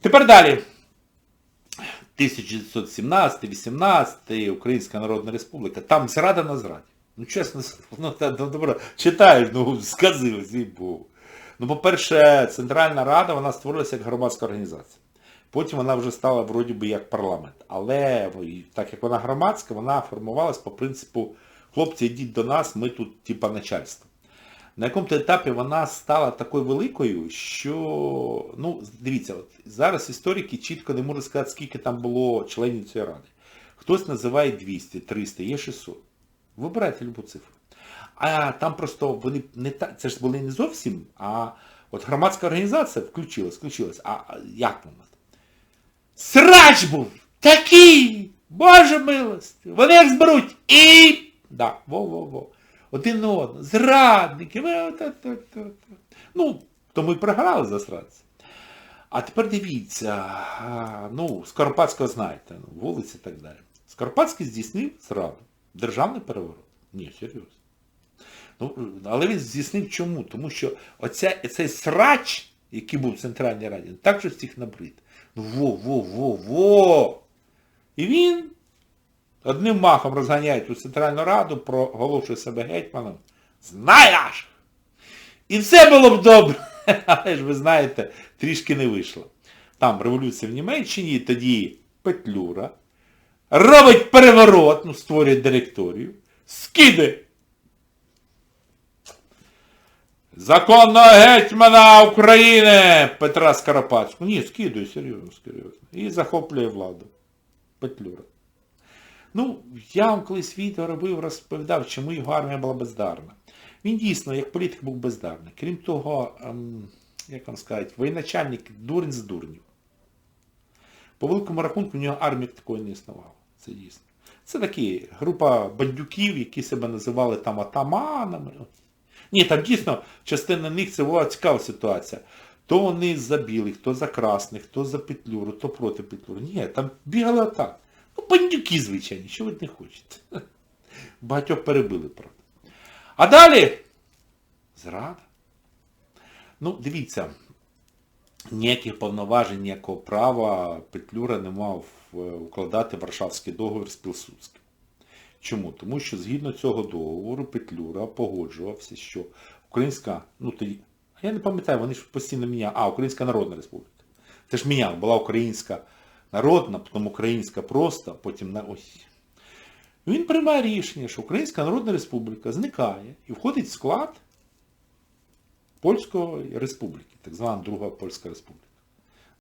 Тепер далі. 1917-18, Українська Народна Республіка. Там зрада на зраді. Ну, чесно, ну, та, ну, добре, читаєш, ну, сказилось, їй Богу. Ну, по-перше, Центральна Рада, вона створилася як громадська організація. Потім вона вже стала вроді би як парламент. Але так як вона громадська, вона формувалась по принципу хлопці, йдіть до нас, ми тут типа начальство. На якому-то етапі вона стала такою великою, що, ну, дивіться, от зараз історики чітко не можуть сказати, скільки там було членів цієї ради. Хтось називає 200, 300, є 600. Вибирайте любу цифру. А там просто вони не так, це ж були не зовсім, а от громадська організація включилась, включилась. А як вона? Срач був! Такий! Боже милості! Вони як зберуть і... Да, во-во-во. Один на одного. Зрадники. Ну, тому і програли засрадці. А тепер дивіться, ну, Скоропадського знаєте, ну, вулиці і так далі. Скоропадський здійснив зраду. Державний переворот. Ні, серйозно. Ну, але він здійснив чому? Тому що оця, цей срач, який був в Центральній Раді, він так же всіх набрид. Ну во-во-во-во! І він одним махом розганяє у Центральну Раду, проголошує себе гетьманом. Знаєш! І все було б добре. Але ж ви знаєте, трішки не вийшло. Там революція в Німеччині, і тоді Петлюра робить переворот, ну, створює директорію, скиде законного гетьмана України Петра Скоропадського. Ні, скидує, серйозно, серйозно. І захоплює владу. Петлюра. Ну, я вам колись відео робив, розповідав, чому його армія була бездарна. Він дійсно, як політик, був бездарний. Крім того, ем, як вам сказати, воєначальник дурень з дурнів. По великому рахунку в нього армії такої не існувало. Це дійсно. Це такі група бандюків, які себе називали там атаманами. Ні, там дійсно частина них це була цікава ситуація. То вони за білих, то за красних, то за петлюру, то проти петлюри. Ні, там бігали отак. Ну, бандюки, звичайні, що ви не хочете. Багатьох перебили, правда. А далі зрада. Ну, дивіться, ніяких повноважень, ніякого права Петлюра не мав е, укладати Варшавський договір з Пілсудським. Чому? Тому що згідно цього договору Петлюра погоджувався, що Українська, ну тоді, я не пам'ятаю, вони ж постійно міняли, а, Українська Народна Республіка. Це ж міняв, була Українська Народна, потім Українська просто, потім на ось. Він приймає рішення, що Українська Народна Республіка зникає і входить в склад Польської Республіки, так звана Друга Польська Республіка.